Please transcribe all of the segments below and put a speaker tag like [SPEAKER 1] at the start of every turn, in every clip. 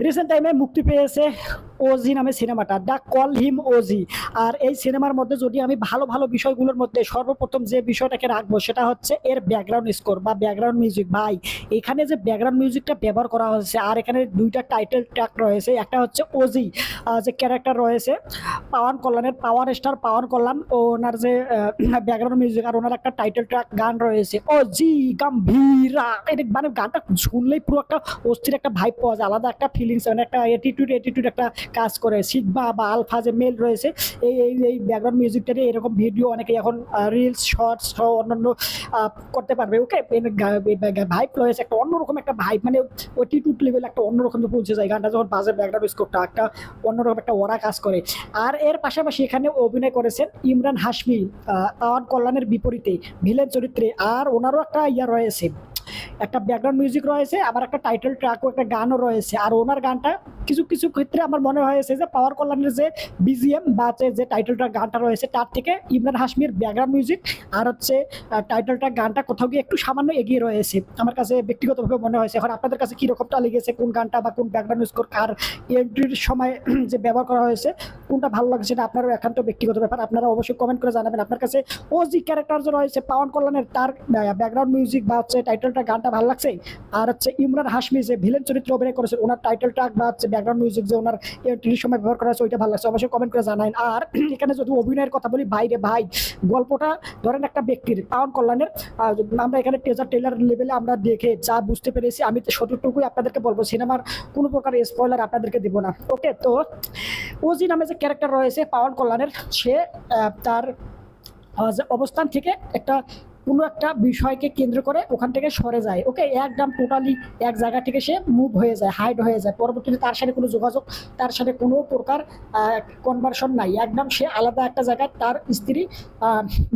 [SPEAKER 1] Recent টাইমে মুক্তি পেয়েছে ওজি নামে সিনেমাটা দ্য কল হিম ওজি আর এই সিনেমার মধ্যে যদি আমি ভালো ভালো বিষয়গুলোর মধ্যে সর্বপ্রথম যে বিষয়টাকে রাখব, সেটা হচ্ছে এর ব্যাকগ্রাউন্ড স্কোর বা ব্যাকগ্রাউন্ড মিউজিক ভাই, এখানে যে ব্যাকগ্রাউন্ড মিউজিকটা ব্যবহার করা হয়েছে, আর এখানে দুইটা টাইটেল ট্র্যাক রয়েছে, একটা হচ্ছে ওজি যে ক্যারেক্টার রয়েছে, পাওয়ান কল্যাণের পাওয়ার স্টার পাওয়ান কল্যাণ, ওনার যে ব্যাকগ্রাউন্ড মিউজিক আর ওনার একটা টাইটেল ট্র্যাক গান রয়েছে ও জি গম্ভীরা মানে গানটা শুনলেই পুরো একটা অস্থির একটা ভাইব পাওয়া যায়, আলাদা একটা ফিলিংস মানে একটা অ্যাটিটিউড অ্যাটিটিউড একটা কাজ করে। সিগমা বা আলফা যে মেল রয়েছে এই এই এই ব্যাকগ্রাউন্ড মিউজিকটারে এরকম ভিডিও অনেকে এখন রিলস শর্টস অন্যান্য করতে পারবে ওকে ভাইব রয়েছে একটা অন্যরকম একটা ভাইব মানে অ্যাটিটিউড লেভেল একটা অন্যরকম পৌঁছে যায়। গানটা যখন বাজে ব্যাকগ্রাউন্ড স্কোরটা একটা অন্যরকম একটা ওরা কাজ করে। আর এর পাশাপাশি এখানে অভিনয় করেছেন ইমরান হাসমি আহ, পাওয়ান কল্যাণের বিপরীতে ভিলেন চরিত্রে। আর ওনারও একটা ইয়া রয়েছে একটা ব্যাকগ্রাউন্ড মিউজিক রয়েছে, আবার একটা টাইটেল ট্র্যাকও একটা গানও রয়েছে। আর ওনার গানটা কিছু কিছু ক্ষেত্রে আমার মনে হয়েছে যে পাওয়ার কল্যাণের যে বিজিএম বা যে যে টাইটেল ট্র্যাক গানটা রয়েছে, তার থেকে ইমরান হাসমির ব্যাকগ্রাউন্ড মিউজিক আর হচ্ছে টাইটেল ট্র্যাক গানটা কোথাও গিয়ে একটু সামান্য এগিয়ে রয়েছে। আমার কাছে ব্যক্তিগতভাবে মনে হয়েছে, এখন আপনাদের কাছে কীরকমটা লেগেছে, কোন গানটা বা কোন ব্যাকগ্রাউন্ড স্কোর কার এন্ট্রির সময় যে ব্যবহার করা হয়েছে, কোনটা ভালো লাগছে সেটা আপনারও একান্ত ব্যক্তিগত ব্যাপার। আপনারা অবশ্যই কমেন্ট করে জানাবেন। আপনার কাছে ও জি ক্যারেক্টার যে রয়েছে পাওয়ান কল্যাণের তার ব্যাকগ্রাউন্ড মিউজিক বা হচ্ছে টাইটেলটা গানটা ভালো লাগছে? আর হচ্ছে ইমরান হাসমি যে ভিলেন চরিত্র অভিনয় করেছে ওনার টাইটেল ট্র্যাক বা হচ্ছে ব্যাকগ্রাউন্ড মিউজিক যে ওনার এন্ট্রির সময় ব্যবহার করা হয়েছে, ওইটা ভালো লাগছে। অবশ্যই কমেন্ট করে জানান আর এখানে যদি অভিনয়ের কথা বলি, ভাই রে ভাই, গল্পটা ধরেন একটা ব্যক্তির, পাওয়ান কল্যাণের আমরা এখানে টেজার টেলার লেভেলে আমরা দেখে যা বুঝতে পেরেছি, আমি সতটুকুই আপনাদেরকে বলব, সিনেমার কোনো প্রকার স্পয়লার আপনাদেরকে দেবো না। ওকে তো ওজি নামে যে ক্যারেক্টার রয়েছে, পাওয়ান কল্যাণের, সে তার অবস্থান থেকে একটা কোনো একটা বিষয়কে কেন্দ্র করে ওখান থেকে সরে যায়। ওকে একদম টোটালি এক জায়গা থেকে সে মুভ হয়ে যায় হাইড হয়ে যায়। পরবর্তীতে তার সাথে কোনো যোগাযোগ, তার সাথে কোনো প্রকার কনভারশন নাই। একদম সে আলাদা একটা জায়গায় তার স্ত্রী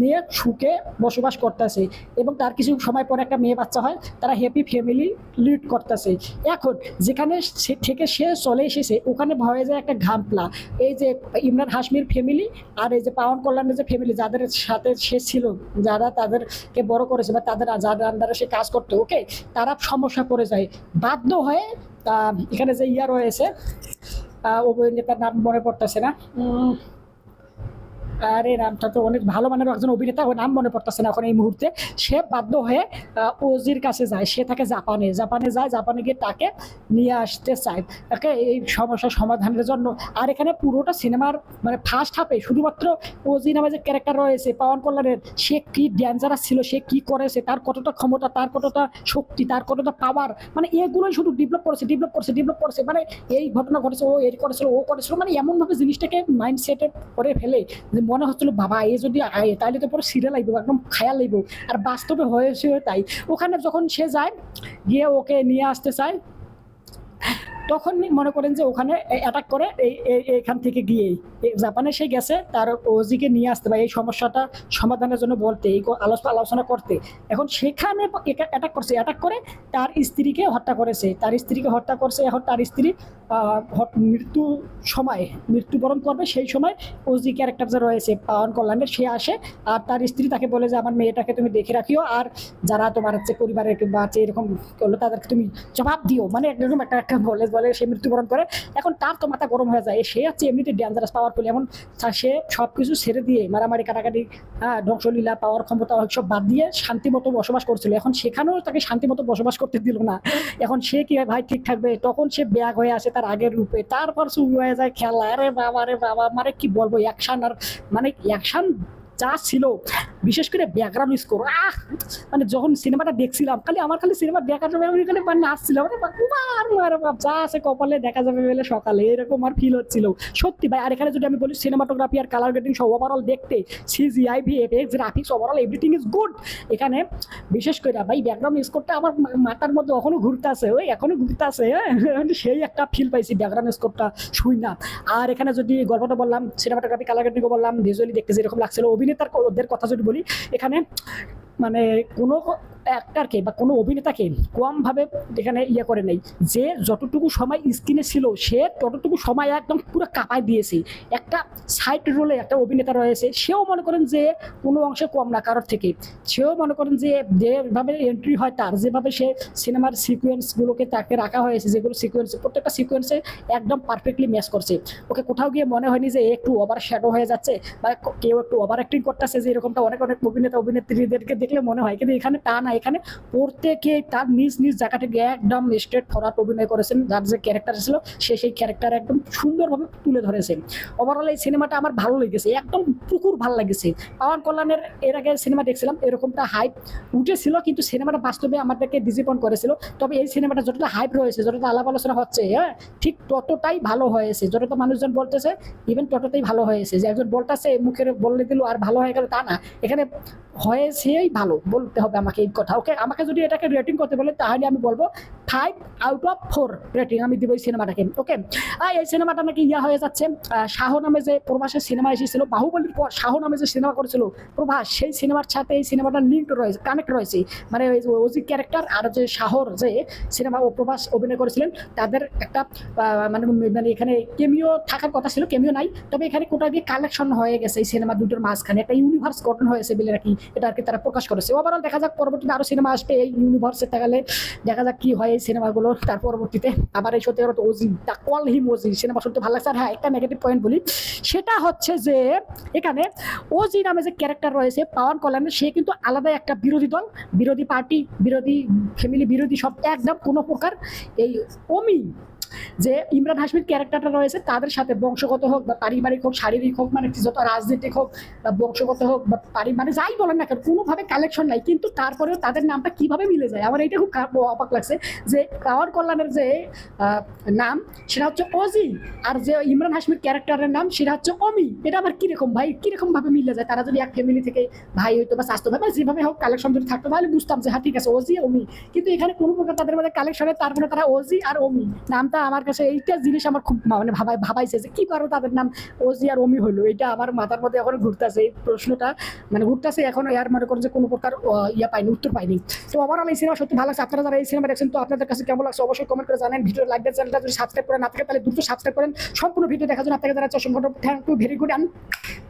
[SPEAKER 1] নিয়ে সুখে বসবাস করতেছে এবং তার কিছু সময় পরে একটা মেয়ে বাচ্চা হয়, তারা হ্যাপি ফ্যামিলি লিড করতেছে। এখন যেখানে সে, থেকে সে চলে এসেছে, ওখানে হয়ে যায় একটা ঘামপলা। এই যে ইমরান হাসমির ফ্যামিলি আর এই যে পাওয়ান কল্যাণের যে ফ্যামিলি যাদের সাথে সে ছিল, যারা তাদেরকে বড় করেছে বা তাদের যাদের আন্ডারে সে কাজ করতো ওকে তারা সমস্যা পড়ে যায়। বাধ্য হয়ে এখানে যে ইয়া রয়েছে আহ, অভিনেতার নাম মনে পড়তেছে না। আরে নামটা তো অনেক ভালো মানের একজন অভিনেতা, ওর নাম মনে পড়তেছে না এখন এই মুহূর্তে। সে বাধ্য হয়ে ওজির কাছে যায়। সে থাকে জাপানে। জাপানে যায়, জাপানে গিয়ে তাকে নিয়ে আসতে চায়। তাকে এই সমস্যার সমাধানের জন্য। আর এখানে পুরোটা সিনেমার মানে ফার্স্ট হাফে শুধুমাত্র ওজি নামে যে ক্যারেক্টার রয়েছে পাওয়ান কল্যাণের, সে কি ডেঞ্জারাস ছিল, সে কি করেছে, তার কতটা ক্ষমতা, তার কতটা শক্তি, তার কতটা পাওয়ার মানে এগুলোই শুধু ডেভেলপ করেছে ডেভেলপ করেছে ডেভেলপ করেছে। মানে এই ঘটনা ঘটেছে, ও এর করেছিল, ও করেছিল মানে এমনভাবে জিনিসটাকে মাইন্ডসেটে করে ফেলে যে মনে হচ্ছিল, বাবা, এ যদি আয় তাহলে তো পরে সিরে লাগবে একদম খায়া লাগবে আর বাস্তবে হয়েছে তাই। ওখানে যখন সে যায়, গিয়ে ওকে নিয়ে আসতে চায় তখন মনে করেন যে ওখানে অ্যাটাক করে এই এইখান থেকে গিয়ে জাপানে সে গেছে, তার ওজিকে নিয়ে আসতে বা এই সমস্যাটা সমাধানের জন্য বলতে, এই আলোচনা করতে। এখন সেখানে অ্যাটাক করছে অ্যাটাক করে তার স্ত্রীকে হত্যা করেছে। তার স্ত্রীকে হত্যা করছে, এখন তার স্ত্রী মৃত্যু সময়, মৃত্যুবরণ করবে সেই সময় ওজি ক্যারেক্টার যে রয়েছে পাওয়ান কল্যাণের, সে আসে আর তার স্ত্রী তাকে বলে যে, আমার মেয়েটাকে তুমি দেখে রাখিও আর যারা তোমার হচ্ছে পরিবারের বা এরকম করল, তাদেরকে তুমি জবাব দিও। মানে একরকম একটা একটা বলে বলে, সে মৃত্যুবরণ করে। এখন তার তো মাথা গরম হয়ে যায়। সে হচ্ছে এমনিতে ডেঞ্জারাস পাওয়ারফুল এমন সে সব কিছু ছেড়ে দিয়ে মারামারি, কাটাকাটি হ্যাঁ ধ্বংসলীলা পাওয়ার ক্ষমতা সব বাদ দিয়ে শান্তিমতো বসবাস করছিল। এখন সেখানেও তাকে শান্তিমতো বসবাস করতে দিল না। এখন সে কি ভাই ঠিক থাকবে? তখন সে ব্যাগ হয়ে আসে তার আগের রূপে। তারপর শুরু হয়ে যায় খেলা। আরে বাবা রে বাবা মানে কি বলব অ্যাকশন আর মানে অ্যাকশন যা ছিল বিশেষ করে ব্যাকগ্রাউন্ড স্কোর আহ! মানে যখন সিনেমাটা দেখছিলাম খালি আমার খালি সিনেমা দেখার সময় আমি খালি মানে নাচছিলাম আরে বাপ, যা আছে কপালে দেখা যাবে বলে সকালে। এরকম আর ফিল হচ্ছিল। সত্যি ভাই আর এখানে যদি আমি বলি সিনেমাটোগ্রাফি আর কালার গ্রেডিং সব ওভারঅল দেখতে CGI VFX graphics overall everything is good এখানে বিশেষ করে ভাই ব্যাকগ্রাউন্ড স্কোরটা আমার মাথার মধ্যে এখনও ঘুরতে আছে ওই এখনও ঘুরতে আছে হ্যাঁ? সেই একটা ফিল পাইছি ব্যাকগ্রাউন্ড স্কোরটা শুই না। আর এখানে যদি গল্পটা বললাম সিনেমাটোগ্রাফি কালার গ্রেডিংও বললাম ভিজুয়ালি দেখতে যেরকম লাগছিল অভিনেতার ওদের কথা যদি এখানে মানে কোনো অ্যাক্টারকে বা কোনো অভিনেতাকে কমভাবে এখানে ইয়ে করে নেই, যে যতটুকু সময় স্ক্রিনে ছিল, সে ততটুকু সময় একদম পুরো কাঁপায় দিয়েছে। একটা সাইড রোলে একটা অভিনেতা রয়েছে, সেও মনে করেন যে কোনো অংশে কম না, কারোর থেকে। সেও মনে করেন যে যেভাবে এন্ট্রি হয় তার, যেভাবে সে সিনেমার সিকোয়েন্সগুলোকে তাকে রাখা হয়েছে, যেগুলো সিকোয়েন্স প্রত্যেকটা সিকোয়েন্সে একদম পারফেক্টলি ম্যাচ করছে। ওকে কোথাও গিয়ে মনে হয়নি যে একটু ওভার শ্যাডো হয়ে যাচ্ছে, বা কেউ একটু ওভার অ্যাক্টিং করতেছে, যে এরকমটা অনেক অনেক অভিনেতা, অভিনেত্রীদেরকে দেখলে মনে হয়। কিন্তু এখানে তা না। এখানে প্রত্যেকে তার নিজ নিজ জায়গা থেকে একদম স্ট্রেট ফরওয়ার্ড অভিনয় করেছেন। যার যে ক্যারেক্টার ছিল, সে সেই ক্যারেক্টার একদম সুন্দরভাবে তুলে ধরেছেন। ওভারঅল এই সিনেমাটা আমার ভালো লেগেছে। একদম পুকুর ভালো লেগেছে। পাওয়ার কল্যাণের এর আগে সিনেমা দেখছিলাম, এরকমটা হাইপ উঠেছিল, কিন্তু সিনেমাটা বাস্তবে আমাদেরকে ডিসিপয়েন্ট করেছিল। তবে এই সিনেমাটা যতটা হাইপ রয়েছে, যতটা আলাপ আলোচনা হচ্ছে হ্যাঁ ঠিক ততটাই ভালো হয়েছে। যতটা মানুষজন বলতেছে ইভেন ততটাই ভালো হয়েছে। যে একজন বলতেছে, মুখের বললে দিল, আর ভালো হয়ে গেল তা না। এখানে হয়েছেই ভালো, বলতে হবে আমাকে এই কথা ওকে আমাকে যদি এটাকে রেটিং করতে বলে, তাহলে আমি বলব five out of four rating আমি দিব এই সিনেমাটাকে ওকে এই সিনেমাটা নাকি ইয়া হয়ে যাচ্ছে শাহ নামে যে প্রভাসের সিনেমা এসেছিল বাহুবলীর পর শাহ নামে যে সিনেমা করেছিল, প্রভাস, সেই সিনেমার সাথে এই সিনেমাটা লিঙ্ক রয়েছে কানেক্ট রয়েছে। মানে ওই ওজি ক্যারেক্টার আর যে শাহর যে সিনেমা ও প্রভাস অভিনয় করেছিলেন, তাদের একটা মানে মানে এখানে কেমিও থাকার কথা ছিল কেমিও নাই, তবে এখানে কোটা দিয়ে কালেকশন হয়ে গেছে এই সিনেমা দুটোর মাঝখানে, একটা ইউনিভার্স গঠন হয়েছে বলে নাকি এটা আর কি তারা প্রকাশ করেছে। ওভারঅল দেখা যাক, পরবর্তীতে আরও সিনেমা আসবে এই ইউনিভার্সে তাহলে। দেখা যাক কি হয় এই সিনেমাগুলো তার পরবর্তীতে আবার এই সত্যি কথা OG the call him OG cinema শুনতে ভালো লাগছে। আর হ্যাঁ একটা নেগেটিভ পয়েন্ট বলি, সেটা হচ্ছে যে এখানে ওজি নামে যে ক্যারেক্টার রয়েছে, পাওয়ার কল্যাণের সে কিন্তু আলাদা একটা বিরোধী দল, বিরোধী পার্টি, বিরোধী ফ্যামিলি বিরোধী সব একদম কোনো প্রকার এই অমি যে ইমরান হাসমির ক্যারেক্টারটা রয়েছে, তাদের সাথে বংশগত হোক বা পারিবারিক হোক, শারীরিক হোক মানে যত রাজনৈতিক হোক বা বংশগত হোক বা পারি মানে যাই বলেন না কেন, কোনোভাবে কালেকশন নাই, কিন্তু তারপরেও তাদের নামটা কীভাবে মিলে যায়? আমার এইটা খুব অবাক লাগছে যে পাওয়ার কল্যাণের যে নাম, সেটা হচ্ছে অজি আর যে ইমরান হাসমির ক্যারেক্টারের নাম, সেটা হচ্ছে অমি। এটা আবার কীরকম ভাই? কীরকম ভাবে মিলে যায়? তারা যদি এক ফ্যামিলি থেকে ভাই হইতো বা স্বাস্থ্য ভাই যেভাবে হোক কালেকশন যদি থাকতো, তাহলে বুঝতাম যে হ্যাঁ ঠিক আছে, ওজি, অমি। কিন্তু এখানে কোনো প্রকার তাদের মধ্যে কালেকশনে তারপরে তারা ওজি আর অমি। নামটা আমার কাছে এইটা জিনিস আমার খুব মানে ভাবাই ভাবাইছে যে কি কারও তাদের নাম ওজি আর অমি হলো? এটা আমার মাথার মধ্যে এখন ঘুরতেছে, এই প্রশ্নটা। মানে ঘুরতেছে এখন, এর মনে করেন যে কোনো প্রকার আহ, ইয়া পাইনি উত্তর পাইনি। তো আমার এই সিনেমা সত্যি ভালো লাগছে। আপনারা যারা এই সিনেমা দেখছেন তো আপনাদের কাছে কেমন লাগছে অবশ্যই কমেন্ট করে জানেন। ভিডিও লাইক দেন চ্যানেলটা যদি সাবস্ক্রাইব করে না থাকে তাহলে দ্রুত সাবস্ক্রাইব করেন। সম্পূর্ণ ভিডিও দেখার জন্য আপনাকে যারা অসংখ্য thank you very good and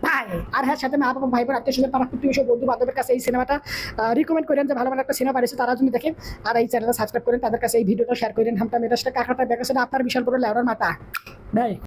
[SPEAKER 1] bye আর হ্যাঁ সাথে মা বাবা ভাই বোন আত্মীয় স্বজন পাড়া প্রতিবেশী বন্ধু বান্ধবের কাছে এই সিনেমাটা রিকমেন্ড করেন যে ভালো ভালো একটা সিনেমা বাড়িছে তারা যদি দেখেন আর এই চ্যানেলটা সাবস্ক্রাইব করেন তাদের কাছে এই ভিডিওটা শেয়ার করেন। হামটা মেটাসটা কাকাটা দেখাচ্ছে না আপনার বিশাল বড় লেওয়ার মাথা। বাই